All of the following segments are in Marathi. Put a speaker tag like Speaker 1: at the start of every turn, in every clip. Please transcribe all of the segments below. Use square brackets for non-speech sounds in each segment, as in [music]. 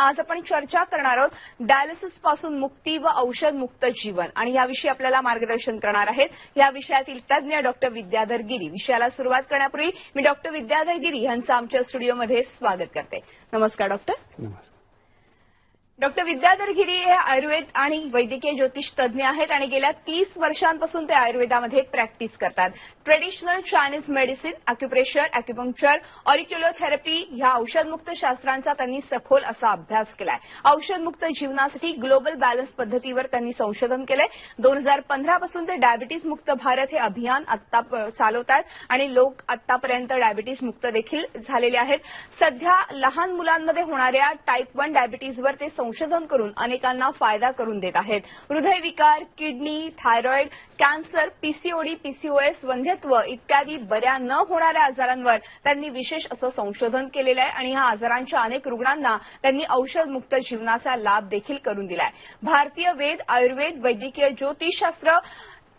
Speaker 1: आज आपण चर्चा करणार आहोत डायलिसिसपासून मुक्ती व औषध मुक्त जीवन. आणि याविषयी आपल्याला मार्गदर्शन करणार आहेत या विषयातील तज्ज्ञ डॉक्टर विद्याधर गिरी. विषयाला सुरुवात करण्यापूर्वी मी डॉक्टर विद्याधर गिरी यांचं आमच्या स्टुडिओमध्ये स्वागत करते. नमस्कार डॉक्टर.
Speaker 2: नमस्कार.
Speaker 1: डॉक्टर विद्याधर गिरी हे आयुर्वेद आणि वैद्यकीय ज्योतिष तज्ज्ञ आहेत आणि गेल्या तीस वर्षांपासून ते आयुर्वेदामध्ये प्रॅक्टिस करतात. Traditional Chinese medicine acupressure acupuncture auriculotherapy ह्या औषधमुक्त शास्त्रांचा त्यांनी सखोल असा अभ्यास केलाय. औषधमुक्त जीवनासाठी ग्लोबल बॅलन्स पद्धतीवर त्यांनी संशोधन केलंय. दोन हजार पंधरा पासून ते डायबिटीज मुक्त भारत हे अभियान आत्ता चालवतात आणि लोक आतापर्यंत डायबिटीज मुक्त देखील झालेले आहेत. सध्या लहान मुलांमध्ये होणाऱ्या टाईप वन डायबिटीजवर ते संशोधन करून अनेकांना फायदा करून देत आहेत. हृदयविकार kidney thyroid cancer PCOD PCOS वंध्यत्व इत्यादी बऱ्या न होणाऱ्या आजारांवर त्यांनी विशेष असं संशोधन केलेलं आहे आणि ह्या आजारांच्या अनेक रुग्णांना त्यांनी औषधमुक्त जीवनाचा लाभ देखील करून दिलाय. भारतीय वेद आयुर्वेद वैद्यकीय ज्योतिषशास्त्र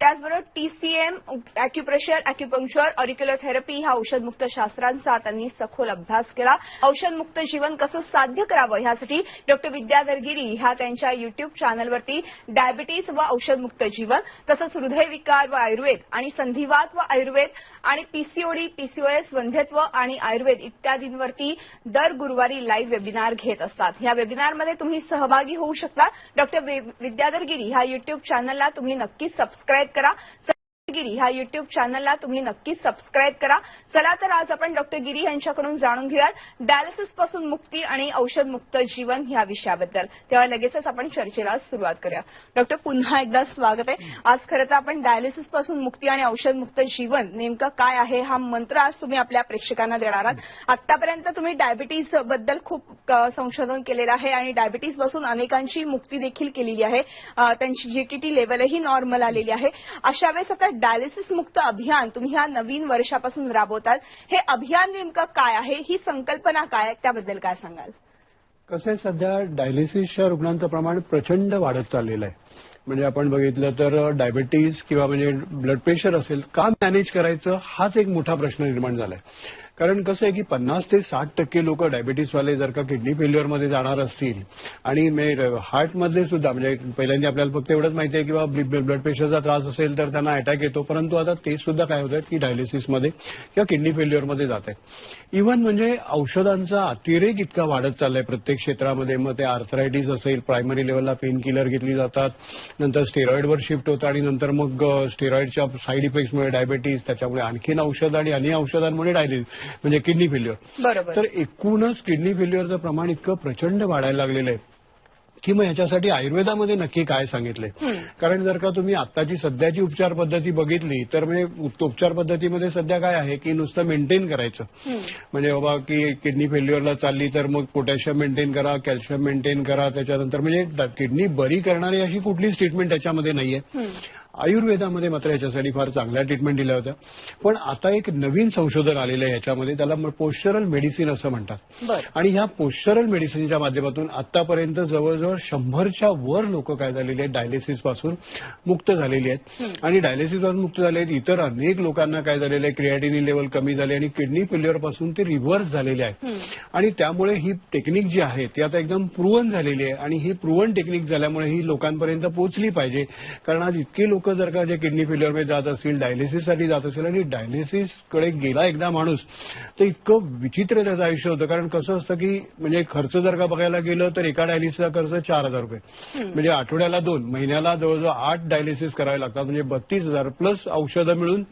Speaker 1: त्याचबरोबर टीसीएम अॅक्युप्रेशर अॅक्युपंक्चर ऑरिक्युलोथेरपी ह्या औषधमुक्त शास्त्रांचा त्यांनी सखोल अभ्यास केला. औषधमुक्त जीवन कसं साध्य करावं ह्यासाठी डॉक्टर विद्याधर गिरी ह्या त्यांच्या युट्यूब चॅनलवरती डायबिटीज व औषधमुक्त जीवन तसंच हृदयविकार व आयुर्वेद आणि संधिवात व आयुर्वेद आणि पीसीओडी पीसीओएस वंध्यत्व आणि आयुर्वेद इत्यादींवरती दर गुरुवारी लाईव्ह वेबिनार घेत असतात. या वेबिनारमध्ये तुम्ही सहभागी होऊ शकता. डॉक्टर विद्याधर गिरी ह्या युट्यूब चॅनलला तुम्ही नक्की सबस्क्राईब करा. गिरी ह्या युट्यूब चॅनलला तुम्ही नक्की सबस्क्राईब करा. चला तर आज आपण डॉक्टर गिरी यांच्याकडून जाणून घेऊयात. डायलिसिसपासून मुक्ती आणि औषध मुक्त जीवन ह्या विषयाबद्दल. तेव्हा लगेचच आपण चर्चेला सुरुवात करूया. डॉक्टर पुन्हा एकदा स्वागत आहे. आज खरं तर आपण डायलिसिसपासून मुक्ती आणि औषध मुक्त जीवन नेमकं काय आहे हा मंत्र आज तुम्ही आपल्या प्रेक्षकांना देणार आहात. आतापर्यंत तुम्ही डायबिटीजबद्दल खूप संशोधन केलेलं आहे आणि डायबिटीजपासून अनेकांची मुक्ती देखील केलेली आहे. त्यांची जीटीटी लेवलही नॉर्मल आलेली आहे. अशा वेळेस आता डायलिसिस मुक्त अभियान तुम्ही ह्या नवीन वर्षापासून राबवतात हे अभियान नेमकं काय आहे? ही संकल्पना काय आहे? त्याबद्दल काय सांगाल?
Speaker 2: कसं आहे सध्या डायलिसिसच्या रुग्णांचं प्रमाण प्रचंड वाढत चाललेलं आहे. म्हणजे आपण बघितलं तर डायबिटीज किंवा म्हणजे ब्लड प्रेशर असेल का मॅनेज करायचं हाच एक मोठा प्रश्न निर्माण झालाय. कारण कसं आहे की पन्नास ते साठ टक्के लोक डायबिटीसवाले जर का किडनी फेल्युअरमध्ये जाणार असतील आणि हार्टमधले सुद्धा म्हणजे पहिल्यांदा आपल्याला फक्त एवढंच माहिती आहे किंवा ब्लड प्रेशरचा त्रास असेल तर त्यांना अटॅक येतो. परंतु आता ते सुद्धा काय होत आहेत की डायलिसिसमध्ये किंवा किडनी फेल्युअरमध्ये जात आहेत. इव्हन म्हणजे औषधांचा अतिरेक इतका वाढत चाललाय प्रत्येक क्षेत्रामध्ये. मग ते आर्थरायटीस असेल प्रायमरी लेवलला पेन किलर घेतली जातात. नंतर स्टेरॉइडवर शिफ्ट होतं आणि नंतर मग स्टेरॉइडच्या साईड इफेक्ट्समुळे डायबिटीज त्याच्यामुळे आणखीन औषध आणि अन्य औषधांमुळे डायलिसिस म्हणजे किडनी फेल्युअर तर एकूणच किडनी फेल्युअरचं प्रमाण इतकं प्रचंड वाढायला लागलेलं आहे की मग ह्याच्यासाठी आयुर्वेदामध्ये नक्की काय सांगितलंय. कारण जर का तुम्ही आत्ताची सध्याची उपचार पद्धती बघितली तर म्हणजे उप- उपचार पद्धतीमध्ये सध्या काय आहे की नुसतं मेंटेन करायचं. म्हणजे बाबा की किडनी फेल्युअरला चालली तर मग पोटॅशियम मेंटेन करा कॅल्शियम मेंटेन करा त्याच्यानंतर म्हणजे किडनी बरी करणारी अशी कुठलीच ट्रीटमेंट त्याच्यामध्ये नाहीये. आयुर्वेदामध्ये मात्र याच्यासाठी फार चांगल्या ट्रीटमेंट दिल्या होत्या. पण आता एक नवीन संशोधन आलेलं आहे याच्यामध्ये त्याला पोश्चरल मेडिसिन असं म्हणतात. आणि ह्या पोश्चरल मेडिसिनच्या माध्यमातून आतापर्यंत जवळजवळ शंभरच्या वर लोक काय झालेले आहेत डायलिसिसपासून मुक्त झालेली आहेत. आणि डायलिसिसपासून मुक्त झाले आहेत इतर अनेक लोकांना काय झालेलं आहे क्रिएटिनी लेवल कमी झाले आणि किडनी फेल्युअरपासून ते रिव्हर्स झालेले आहेत. आणि त्यामुळे ही टेक्निक जी आहे ती आता एकदम प्रुवन झालेली आहे. आणि ही प्रुवन टेक्निक झाल्यामुळे ही लोकांपर्यंत पोहोचली पाहिजे. कारण आज इतके लोक जर का जे किडनी फेल्युअरमध्ये जात असतील डायलिसिससाठी जात असेल आणि डायलिसिसकडे गेला एकदा माणूस तर इतकं विचित्र त्याचं आयुष्य होतं. कारण कसं असतं की म्हणजे खर्च जर का बघायला गेलं तर एका डायलिसिसचा खर्च चार हजार रुपये. म्हणजे आठवड्याला दोन महिन्याला जवळजवळ आठ डायलिसिस करावे लागतात. म्हणजे बत्तीस हजार प्लस औषधं मिळून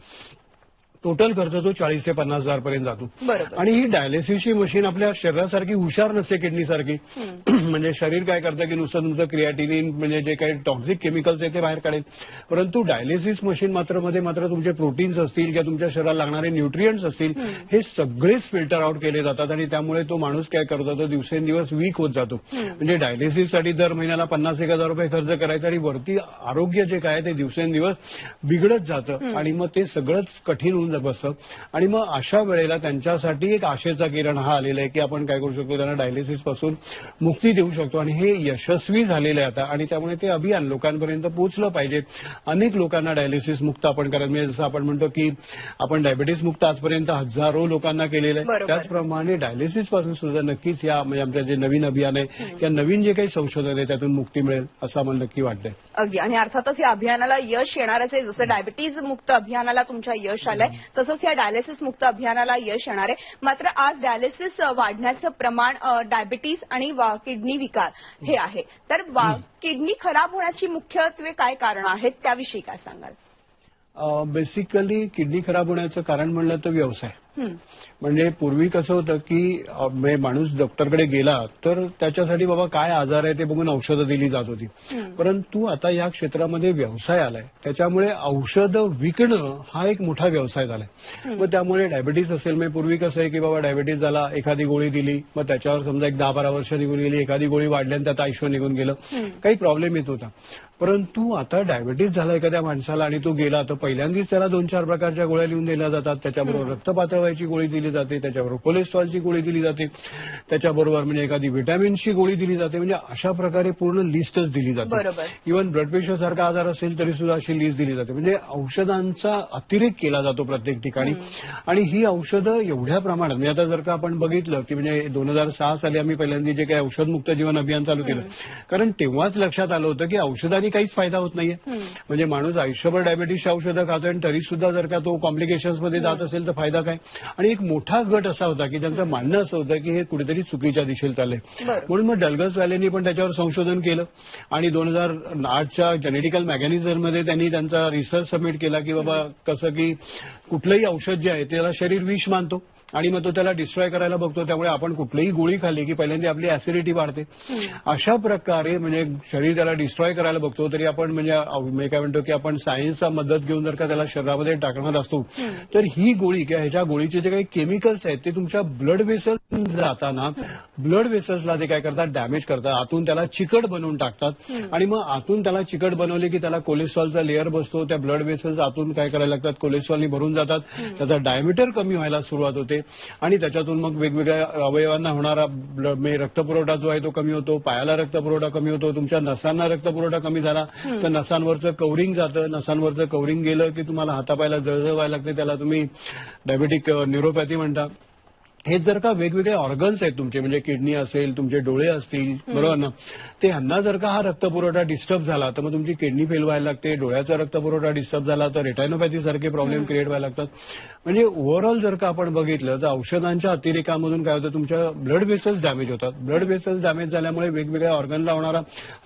Speaker 2: टोटल खर्च तो चाळीस ते पन्नास हजार पर्यंत जातो. आणि ही डायलिसिसची मशीन आपल्या शरीरासारखी हुशार नसते किडनीसारखी. [clears throat] म्हणजे शरीर काय करतं की नुसतं तुमचं क्रिएटिनिन म्हणजे जे काही टॉक्झिक केमिकल्स आहे ते बाहेर काढेल. परंतु डायलिसिस मशीन मात्रमध्ये मात्र तुमचे प्रोटीन्स असतील किंवा तुमच्या शरीराला लागणारे न्यूट्रियंट्स असतील हे सगळेच फिल्टर आउट केले जातात आणि त्यामुळे तो माणूस काय करतो तो दिवसेंदिवस वीक होत जातो. म्हणजे डायलिसिससाठी दर महिन्याला पन्नास एक हजार रुपये खर्च करायचा आणि वरती आरोग्य जे काय ते दिवसेंदिवस बिघडत जातं. आणि मग ते सगळंच कठीण होऊन बसतं आणि मग अशा वेळेला त्यांच्यासाठी एक आशेचा किरण हा आलेला आहे की आपण काय करू शकतो? त्यांना डायलिसिसपासून मुक्ती देऊ शकतो. आणि हे यशस्वी झालेलं आहे आता. आणि त्यामुळे ते अभियान लोकांपर्यंत पोहोचलं पाहिजे. अनेक लोकांना डायलिसिस मुक्त आपण करायला म्हणजे जसं आपण म्हणतो की आपण डायबिटीस मुक्त आजपर्यंत हजारो लोकांना केलेलं आहे. त्याचप्रमाणे डायलिसिसपासून सुद्धा नक्कीच या म्हणजे आमच्या जे नवीन अभियान आहे या नवीन जे काही संशोधन आहे त्यातून मुक्ती मिळेल असं आम्हाला नक्की वाटतंय.
Speaker 1: अगदी. आणि अर्थातच या अभियानाला यश येणारच आहे. जसं डायबिटीज मुक्त अभियानाला तुमच्या यश आलंय. तसंच या डायलिसिस मुक्त अभियानाला यश येणार आहे. मात्र आज डायलिसिस वाढण्याचं प्रमाण डायबिटीज आणि किडनी विकार हे आहे. तर किडनी खराब होण्याची मुख्यत्वे काय कारण आहेत? त्याविषयी काय सांगाल?
Speaker 2: बेसिकली किडनी खराब होण्याचं कारण म्हणलं तर व्यवसाय. म्हणजे पूर्वी कसं होतं की म्हणजे माणूस डॉक्टरकडे गेला तर त्याच्यासाठी बाबा काय आजार आहे ते बघून औषधं दिली जात होती. परंतु आता या क्षेत्रामध्ये व्यवसाय आलाय. त्याच्यामुळे औषधं विकणं हा एक मोठा व्यवसाय झालाय. मग त्यामुळे डायबिटीस असेल म्हणजे पूर्वी कसं आहे की बाबा डायबिटीस झाला एखादी गोळी दिली मग त्याच्यावर समजा एक दहा बारा वर्ष निघून गेली एखादी गोळी वाढल्यानं त्यात आयुष्य निघून गेलं. काही प्रॉब्लेम येत होता. परंतु आता डायबिटीस झाला एखाद्या माणसाला आणि तो गेला तर पहिल्यांदाच त्याला दोन चार प्रकारच्या गोळ्या लिहून दिल्या जातात. त्याच्याबरोबर रक्त पातळवायची गोळी दिली जाते त्याच्याबरोबर कोलेस्ट्रॉलची गोळी दिली जाते त्याच्याबरोबर म्हणजे एखादी व्हिटॅमिनची गोळी दिली जाते. म्हणजे अशा प्रकारे पूर्ण लिस्टच दिली जाते. इव्हन ब्लड प्रेशर सारखा आजार असेल तरी सुद्धा अशी लिस्ट दिली जाते. म्हणजे औषधांचा अतिरेक केला जातो प्रत्येक ठिकाणी. आणि ही औषधं एवढ्या प्रमाणात म्हणजे आता जर का आपण बघितलं की म्हणजे दोन हजार सहा साली आम्ही पहिल्यांदा जे काही औषधमुक्त जीवन अभियान चालू केलं. कारण तेव्हाच लक्षात आलं होतं की औषधांनी काहीच फायदा होत नाहीये. म्हणजे माणूस आयुष्यभर डायबिटीसची औषधं खातोय आणि तरी सुद्धा जर का तो कॉम्प्लिकेशन्समध्ये जात असेल तर फायदा काय? आणि एक मोठा गट असा होता की ज्यांचं म्हणणं असं होतं की हे कुठेतरी चुकीच्या दिशेला चाललंय. म्हणून मग डलगस व्हॅलेनी पण त्याच्यावर संशोधन केलं. आणि दोन हजार आठच्या जेनेटिकल मॅगॅनिझममध्ये त्यांनी त्यांचा रिसर्च सबमिट केला की बाबा कसं की कुठलंही औषध जे आहे त्याला शरीर विष मानतो. आणि मग तो त्याला डिस्ट्रॉय करायला बघतो. त्यामुळे आपण कुठलीही गोळी खाल्ली की पहिल्यांदा आपली ऍसिडिटी वाढते. अशा प्रकारे म्हणजे शरीर त्याला डिस्ट्रॉय करायला बघतो तरी आपण म्हणजे काय म्हणतो की आपण सायन्सचा मदत घेऊन जर का त्याला शरीरामध्ये टाकणार असतो तर ही गोळी किंवा ह्याच्या गोळीचे जे काही केमिकल्स आहेत ते तुमच्या ब्लड वेसल्स जाताना ब्लड वेसल्सला ते काय करतात? डॅमेज करतात. आतून त्याला चिकट बनवून टाकतात. आणि मग आतून त्याला चिकट बनवले की त्याला कोलेस्ट्रॉलचा लेअर बसतो. त्या ब्लड वेसल्स आतून काय करायला लागतात? कोलेस्ट्रॉलनी भरून जातात. त्याचा डायमीटर कमी व्हायला सुरुवात होते. आणि त्याच्यातून मग वेगवेगळ्या अवयवांना होणारा म्हणजे रक्तपुरवठा जो आहे तो कमी होतो पायाला रक्तपुरवठा कमी होतो तुमच्या नसांना रक्तपुरवठा कमी झाला तर नसांवरचं कवरिंग जातं नसांवरचं कवरिंग गेलं की तुम्हाला हातापायला जळजळ व्हायला लागते त्याला तुम्ही डायबेटिक न्यूरोपॅथी म्हणता. हे जर का वेगवेगळे ऑर्गन्स आहेत तुमचे म्हणजे किडनी असेल तुमचे डोळे असतील बरोबर ना? ते ह्यांना जर का हा रक्तपुरवठा डिस्टर्ब झाला तर मग तुमची किडनी फेल व्हायला लागते डोळ्याचा रक्तपुरवठा डिस्टर्ब झाला तर रेटायनोपॅथी सारखे प्रॉब्लेम क्रिएट व्हायला लागतात. म्हणजे ओव्हरऑल जर का आपण बघितलं तर औषधांच्या अतिरेकामधून काय होतं तुमच्या ब्लड वेसल्स डॅमेज होतात. ब्लड वेसल्स डॅमेज झाल्यामुळे वेगवेगळ्या ऑर्गनला होणारा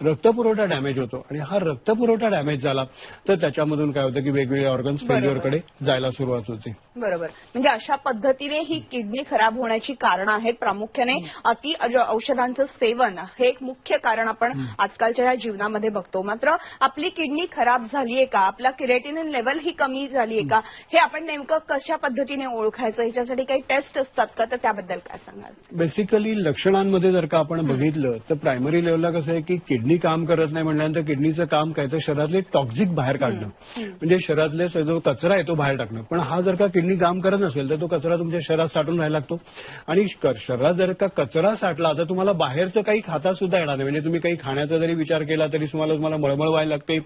Speaker 2: रक्तपुरवठा डॅमेज होतो. आणि हा रक्तपुरवठा डॅमेज झाला तर त्याच्यामधून काय होतं की वेगवेगळे ऑर्गन्स. फेल्युअरकडे जायला सुरुवात होते.
Speaker 1: बरोबर. म्हणजे अशा पद्धतीने ही किडनी खराब होण्याची कारणं आहेत प्रामुख्याने. अति औषधांचं सेवन हे एक मुख्य कारण आपण आजकालच्या या जीवनामध्ये बघतो. मात्र आपली किडनी खराब झालीये का? आपला किरेटिनिन लेवल ही कमी झालीये का? हे आपण नेमकं कशा पद्धतीने ओळखायचं? ह्याच्यासाठी काही टेस्ट असतात का? तर त्याबद्दल काय सांगाल?
Speaker 2: बेसिकली लक्षणांमध्ये जर का आपण बघितलं तर प्रायमरी लेवलला कसं आहे की किडनी काम करत नाही म्हणल्यानंतर किडनीचं काम काय? तर शरीरातले टॉक्झिक बाहेर काढणं. म्हणजे शरीरातले जो कचरा आहे तो बाहेर टाकणं. पण हा जर का किडनी काम करत नसेल तर तो कचरा तुमच्या शरीरात साठून राहायला लागतो. आणि शहरात शरीरात जर का कचरा साठला तर तुम्हाला बाहेरचं काही खाता सुद्धा येणार नाही. म्हणजे तुम्ही काही खाण्याचा जरी विचार केला तरी तुम्हाला तुम्हाला मळमळ व्हायला लागते.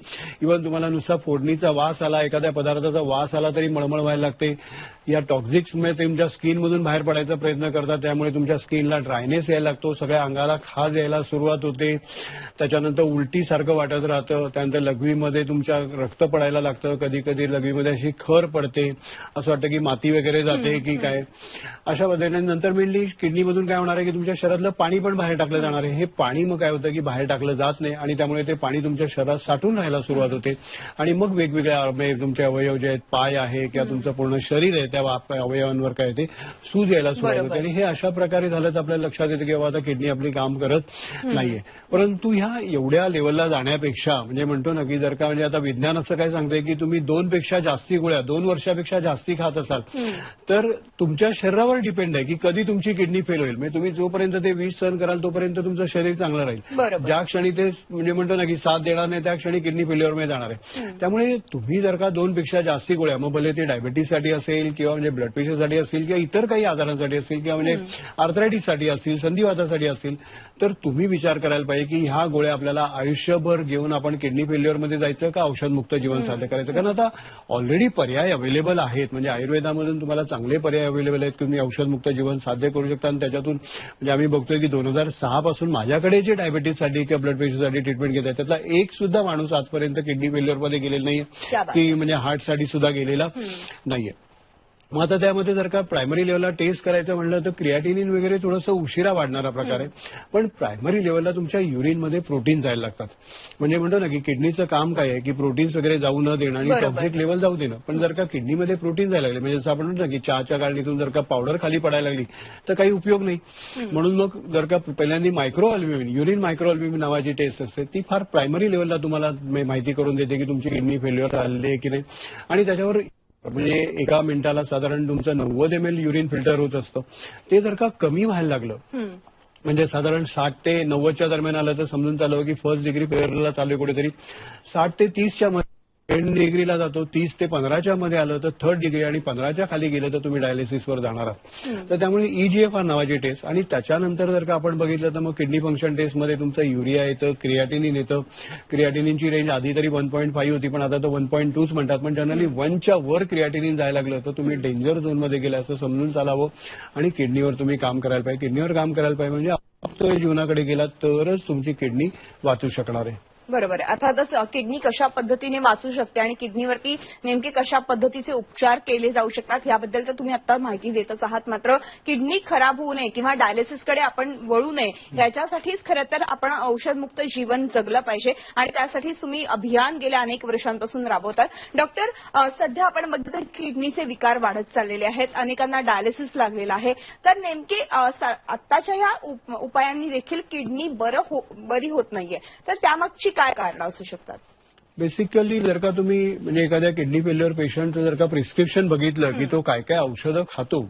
Speaker 2: इव्हन तुम्हाला नुसता फोडणीचा वास आला एखाद्या पदार्थाचा वास आला तरी मळमळ व्हायला लागते. या टॉक्झिक्समुळे तुमच्या स्किनमधून बाहेर पडायचा प्रयत्न करतात. त्यामुळे तुमच्या स्किनला ड्रायनेस यायला लागतो. सगळ्या अंगाला खाज यायला सुरुवात होते. त्याच्यानंतर उलटीसारखं वाटत राहतं. त्यानंतर लघवीमध्ये तुमच्या रक्त पडायला लागतं. कधी कधी लघवीमध्ये अशी खर पडते. असं वाटतं की माती वगैरे जाते की काय. अशा पद्धतीने नंतर मेनली किडनीमधून काय होणार आहे की तुमच्या शरीरातलं पाणी पण बाहेर टाकलं जाणार आहे. हे पाणी मग काय होतं की बाहेर टाकलं जात नाही आणि त्यामुळे ते पाणी तुमच्या शरीरात साठून राहायला सुरुवात होते. आणि मग वेगवेगळ्या तुमचे अवयव जे आहेत पाय आहे किंवा तुमचं पूर्ण शरीर आहे त्या अवयवांवर काय ते सूज यायला सुरुवात. होते. आणि हे अशा प्रकारे झालं तर आपल्याला लक्षात येतं की बाबा आता किडनी आपली काम करत नाहीये. परंतु ह्या एवढ्या लेवलला जाण्यापेक्षा म्हणजे म्हणतो ना की जर का म्हणजे आता विज्ञान असं काय सांगतंय की तुम्ही दोन पेक्षा जास्ती गोळ्या दोन वर्षापेक्षा जास्ती खात असाल. तर तुमच्या शरीरावर डिपेंड आहे की कधी तुमची किडनी फेल होईल. म्हणजे तुम्ही जोपर्यंत ते विष सहन कराल तोपर्यंत तुमचं शरीर चांगलं राहील. ज्या क्षणी ते म्हणजे म्हणतो ना की साथ देणार नाही त्या क्षणी किडनी फेल्युअरमध्ये जाणार आहे. त्यामुळे तुम्ही जर का दोन पेक्षा जास्ती गोळ्या मग भले ते डायबिटीससाठी असेल किंवा म्हणजे ब्लड प्रेशरसाठी असेल किंवा इतर काही आजारांसाठी असेल किंवा म्हणजे आर्थरायटिससाठी असतील संधिवातासाठी असतील तर तुम्ही विचार करायला पाहिजे की ह्या गोळ्या आपल्याला आयुष्यभर घेऊन आपण किडनी फेल्युअरमध्ये जायचं का औषधमुक्त जीवन साध्य करायचं? कारण आता ऑलरेडी पर्याय अवेलेबल आहेत. म्हणजे आयुर्वेदामधून तुम्हाला चांगले पर्याय अवेलेबल आहेत. तुम्ही औषधमुक्त जीवन साध्य करू शकता. आणि त्याच्यातून म्हणजे आम्ही बघतोय की दोन हजार सहा पासून माझ्याकडे जे डायबिटीससाठी किंवा ब्लड प्रेशरसाठी ट्रीटमेंट घेत आहेत त्यातला एक सुद्धा माणूस आजपर्यंत किडनी फेल्युअरमध्ये गेलेला नाहीये. की म्हणजे हार्टसाठी सुद्धा गेलेला नाहीये. मग आता त्यामध्ये जर का प्रायमरी लेवलला टेस्ट करायचं म्हणलं तर क्रिएटिनिन वगैरे थोडंसं उशिरा वाढणारा प्रकार आहे. पण प्रायमरी लेवलला तुमच्या युरिनमध्ये प्रोटीन जायला लागतात. म्हणजे म्हणतो ना की किडनीचं काम काय आहे की प्रोटीन्स वगैरे जाऊ न देणं आणि. टॉक्सिक लेवल जाऊ देणं. पण जर का किडनीमध्ये प्रोटीन जायला लागले म्हणजे जसं आपण म्हणतो ना की चहाच्या गाळणीतून जर का पावडर खाली पडायला लागली तर काही उपयोग नाही. म्हणून मग जर का पहिल्यांदा micro albumin urine micro albumin नावाची टेस्ट असते ती फार प्रायमरी लेवलला तुम्हाला माहिती करून देते की तुमची किडनी फेल्युअर झालेली आहे की नाही. आणि त्याच्यावर म्हणजे एका मिनिटाला साधारण तुमचं नव्वद एम एल युरिन फिल्टर होत असतं ते जर का कमी व्हायला लागलं. म्हणजे साधारण साठ ते नव्वदच्या दरम्यान आलं तर समजून चालू की फर्स्ट डिग्री फेअरला चालू आहे कुठेतरी साठ ते तीसच्या मध्ये सेकंड डिग्रीला जातो तीस ते पंधराच्या मध्ये आलं तर थर्ड डिग्री आणि पंधराच्या खाली गेलं तर तुम्ही डायलिसिसवर जाणार आहात तर त्यामुळे E ईजीएफआर नावाची टेस्ट आणि त्याच्यानंतर जर का आपण बघितलं तर मग किडनी फंक्शन टेस्टमध्ये तुमचं युरिया येतं क्रियाटिनिन येतं क्रियाटिनिनची रेंज आधी तरी वन पॉईंट फाईव्ह होती पण आता तर वन पॉईंट टूच म्हणतात पण जनरली वनच्या वर क्रियाटिनिन जायला लागलं तर तुम्ही डेंजर झोनमध्ये गेला असं समजून चालावं आणि किडनीवर तुम्ही काम करायला पाहिजे किडनीवर काम करायला पाहिजे म्हणजे जीवनाकडे गेलात तरच तुमची किडनी वाचू शकणार आहे
Speaker 1: बरोबर आहे. अर्थातच किडनी कशा पद्धतीने वाचू शकते आणि किडनीवरती नेमके कशा पद्धतीचे उपचार केले जाऊ शकतात याबद्दल तर तुम्ही आता माहिती देतच आहात. मात्र किडनी खराब होऊ नये किंवा डायलिसिसकडे आपण वळू नये याच्यासाठीच खरं तर आपण औषधमुक्त जीवन जगलं पाहिजे आणि त्यासाठीच तुम्ही अभियान गेल्या अनेक वर्षांपासून राबवतात. डॉक्टर सध्या आपण बघतो किडनीचे विकार वाढत चाललेले आहेत अनेकांना डायलिसिस लागलेलं आहे. तर नेमके आत्ताच्या या उप- उपायांनी देखील किडनी बरं हो- बरी होत नाहीये. तर त्यामागची काय कारण असू शकतात?
Speaker 2: बेसिकली जर का तुम्ही म्हणजे एखाद्या किडनी फेल्युअर पेशंटचं जर का प्रिस्क्रिप्शन बघितलं की तो काय काय औषधं खातो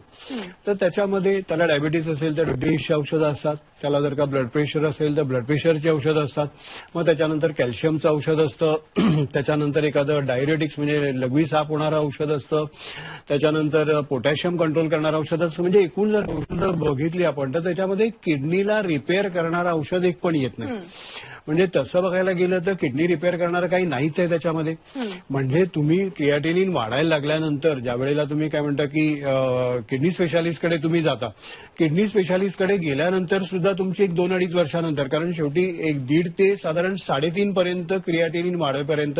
Speaker 2: तर त्याच्यामध्ये त्याला डायबिटीस असेल तर डायबिटीसची औषधं असतात त्याला जर का ब्लड प्रेशर असेल तर ब्लड प्रेशरची औषधं असतात मग त्याच्यानंतर कॅल्शियमचं औषध असतं [clears throat] त्याच्यानंतर एखादं डायरेटिक्स म्हणजे लघवी साफ होणारं औषध असतं त्याच्यानंतर पोटॅशियम कंट्रोल करणारं औषध असतं म्हणजे एकूण जर औषधं बघितली आपण तर त्याच्यामध्ये किडनीला रिपेअर करणारं औषध एक पण येत नाही. म्हणजे तसं बघायला गेलं तर किडनी रिपेअर करणारं काही नाहीच आहे त्याच्यामध्ये. म्हणजे तुम्ही क्रियाटिनिन वाढायला लागल्यानंतर ज्या वेळेला तुम्ही काय म्हणता की किडनी स्पेशालिस्टकडे तुम्ही जाता किडनी स्पेशालिस्टकडे गेल्यानंतर सुद्धा तुमची एक दोन अडीच वर्षानंतर कारण शेवटी एक दीड ते साधारण साडेतीन पर्यंत क्रियाटिनिन वाढेपर्यंत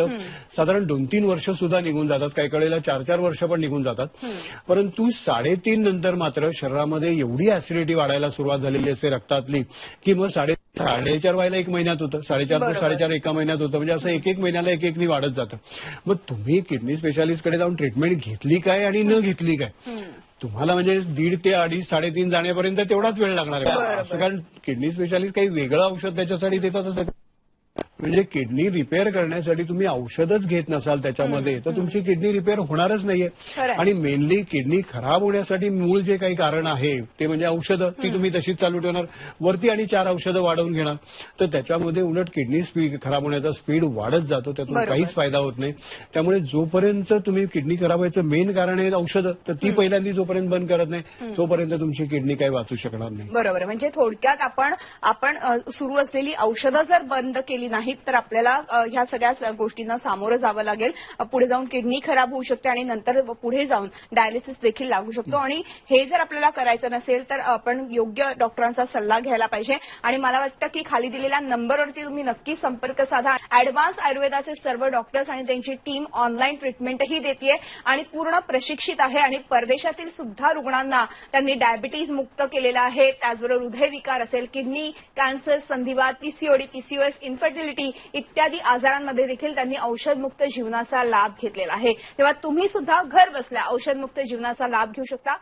Speaker 2: साधारण दोन तीन वर्ष सुद्धा निघून जातात. काही कळेला चार चार वर्ष पण निघून जातात. परंतु साडेतीन नंतर मात्र शरीरामध्ये एवढी ऍसिडिटी वाढायला सुरुवात झालेली असते रक्तातली की मग साडे साडेचार व्हायला एक महिन्यात होतं. साडेचार ते. साडेचार एका महिन्यात होतं. म्हणजे असं एक एक महिन्याला एक एकनी वाढत जातं. मग तुम्ही किडनी स्पेशालिस्टकडे जाऊन ट्रीटमेंट घेतली काय आणि न घेतली काय? तुम्हाला म्हणजे दीड ते अडीच साडेतीन जाण्यापर्यंत तेवढाच वेळ लागणार आहे. असं कारण किडनी स्पेशालिस्ट काही वेगळं औषध त्याच्यासाठी देतात असं म्हणजे किडनी रिपेअर करण्यासाठी तुम्ही औषधच घेत नसाल त्याच्यामध्ये तर तुमची किडनी रिपेअर होणारच नाहीये. आणि मेनली किडनी खराब होण्यासाठी मूळ जे काही कारण आहे ते म्हणजे औषधं ती तुम्ही तशीच चालू ठेवणार. वरती आणि चार औषधं वाढवून घेणार. तर त्याच्यामध्ये उलट किडनी स्पीड खराब होण्याचा स्पीड वाढत जातो त्यातून. काहीच फायदा होत नाही. त्यामुळे जोपर्यंत तुम्ही किडनी खराब व्हायचं मेन कारण आहे औषधं तर ती पहिल्यांदा जोपर्यंत बंद करत नाही तोपर्यंत तुमची किडनी काही वाचू शकणार नाही.
Speaker 1: बरोबर. म्हणजे थोडक्यात आपण आपण सुरू असलेली औषधं जर बंद केली नाहीत तर आपल्याला ह्या सगळ्या गोष्टींना सामोरं जावं लागेल. पुढे जाऊन किडनी खराब होऊ शकते आणि नंतर पुढे जाऊन डायलिसिस देखील लागू शकतो. आणि हे जर आपल्याला करायचं नसेल तर आपण योग्य डॉक्टरांचा सल्ला घ्यायला पाहिजे. आणि मला वाटतं की खाली दिलेल्या नंबरवरती तुम्ही नक्की संपर्क साधा. ऍडव्हान्स आयुर्वेदाचे सर्व डॉक्टर्स आणि त्यांची टीम ऑनलाईन ट्रीटमेंटही देते आणि पूर्ण प्रशिक्षित आहे आणि परदेशातील सुद्धा रुग्णांना त्यांनी डायबिटीज मुक्त केलेलं आहे. त्याचबरोबर हृदयविकार असेल किडनी कॅन्सर संधिवात पीसीओडी पीसीओएस इन्फर्टिलिटी इत्यादी आजारांमध्ये देखील त्यांनी औषधमुक्त जीवनाचा लाभ घेतलेला आहे. तेव्हा तुम्ही सुद्धा घर बसल्या औषधमुक्त जीवनाचा लाभ घेऊ शकता.